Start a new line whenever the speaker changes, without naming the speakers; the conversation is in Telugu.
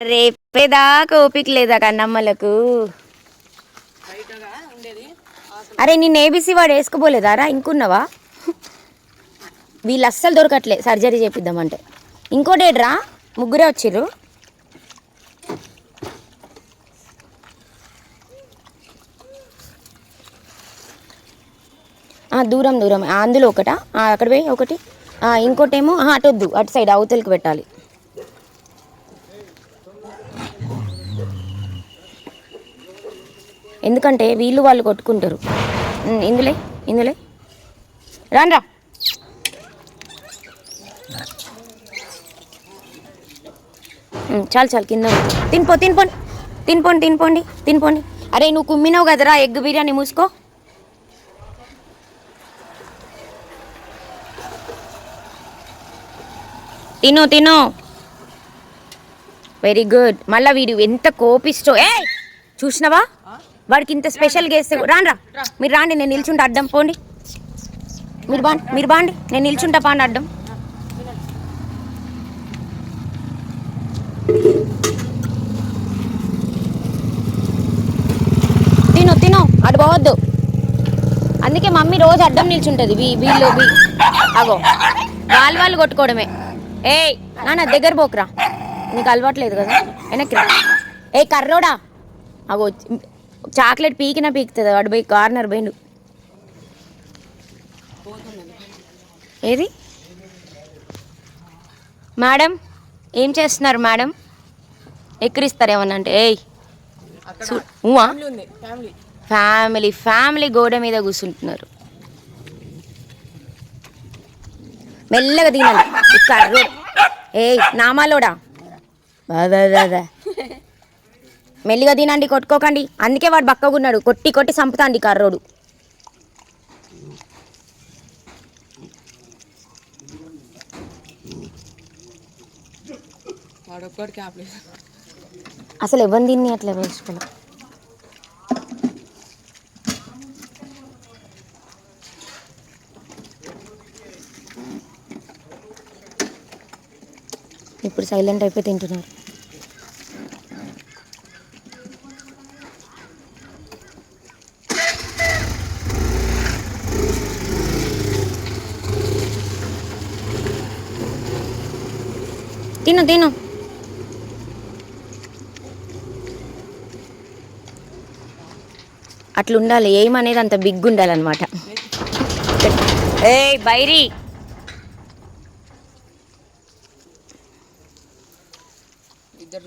రేపేదాకా ఓపిక లేదా కన్నమ్మలకు అరే నిన్న ఏబీసీ వాడు వేసుకోపోలేదారా ఇంకున్నావా? వీళ్ళు అస్సలు దొరకట్లే సర్జరీ చేపిద్దామంటే. ఇంకోటేడ్రా ముగ్గురే వచ్చిర్రు. దూరం దూరం. అందులో ఒకటా? అక్కడ పోయి ఒకటి. ఇంకోటేమో అటు వద్దు. అటు సైడ్ అవతలకి పెట్టాలి. ఎందుకంటే వీళ్ళు వాళ్ళు కొట్టుకుంటారు. ఇందులే ఇందులే. రాన్రా. చాలు చాలు కింద తినిపో తినిపోండి తినిపోండి తినిపోండి తినిపోండి అరే నువ్వు కుమ్మినావు కదరా ఎగ్ బిర్యానీ మూసుకో. తిను తిను. వెరీ గుడ్ మళ్ళీ వీడు ఎంత కోపిస్టో. ఏ చూసినావా? వాడికి ఇంత స్పెషల్గా వేస్తే రాండ్రా. మీరు రాండి నేను నిల్చుంటా అడ్డం పోండి. మీరు బాండి మీరు బాండి నేను నిల్చుంటా పాండి అడ్డం. తిను తిను అటు పోవద్దు. అందుకే మమ్మీ రోజు అడ్డం నిల్చుంటుంది. వీ వీళ్ళు వీ- అగో. వాళ్ళు వాళ్ళు కొట్టుకోవడమే. ఏయ్ నాన్న దగ్గర పోకురా. నీకు అలవాట్లేదు కదా వెనక్కి రా. ఏ కర్రోడా. అగో చాక్లెట్ పీకినా పీకుతుంది వాడు పోయి కార్నర్ పోయిండు. ఏది? మేడం ఏం చేస్తున్నారు మేడం? ఎక్కిరిస్తారు ఏమన్నా అంటే ఏయ్ ఫ్యామిలీ ఫ్యామిలీ గోడ మీద కూర్చుంటున్నారు. మెల్లగా కర్రోడు ఏయ్ నామాలోడా? బాదా బాదా మెల్లిగా తినండి కొట్టుకోకండి. అందుకే వాడు బక్కగున్నాడు. కొట్టి కొట్టి చంపుతాండి కర్రోడు. అసలు ఎవరిని తిని అట్లా వేసుకోలే? ఇప్పుడు సైలెంట్ అయిపోయి తింటున్నారు. తిను తిను. అట్లా ఉండాలి ఏమనేది అంత బిగ్ ఉండాలన్నమాట ఏ బైరీ.
ఇద్దరు